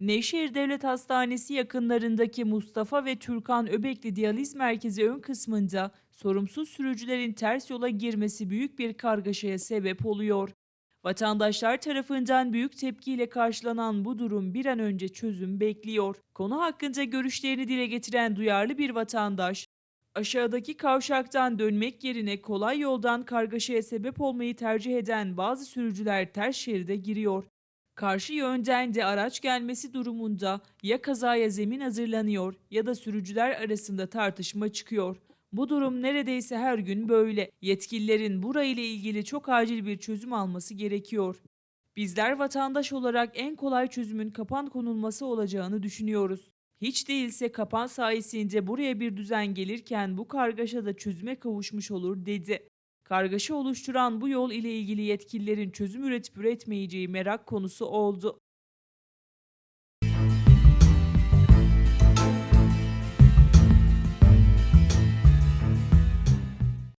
Nevşehir Devlet Hastanesi yakınlarındaki Mustafa ve Türkan Öbekli Diyaliz Merkezi ön kısmında sorumsuz sürücülerin ters yola girmesi büyük bir kargaşaya sebep oluyor. Vatandaşlar tarafından büyük tepkiyle karşılanan bu durum bir an önce çözüm bekliyor. Konu hakkında görüşlerini dile getiren duyarlı bir vatandaş, aşağıdaki kavşaktan dönmek yerine kolay yoldan kargaşaya sebep olmayı tercih eden bazı sürücüler ters şeride giriyor. Karşı yönden de araç gelmesi durumunda ya kazaya zemin hazırlanıyor ya da sürücüler arasında tartışma çıkıyor. Bu durum neredeyse her gün böyle. Yetkililerin burayla ilgili çok acil bir çözüm alması gerekiyor. Bizler vatandaş olarak en kolay çözümün kapan konulması olacağını düşünüyoruz. Hiç değilse kapan sayesinde buraya bir düzen gelirken bu kargaşa da çözüme kavuşmuş olur dedi. Kargaşa oluşturan bu yol ile ilgili yetkililerin çözüm üretip üretmeyeceği merak konusu oldu.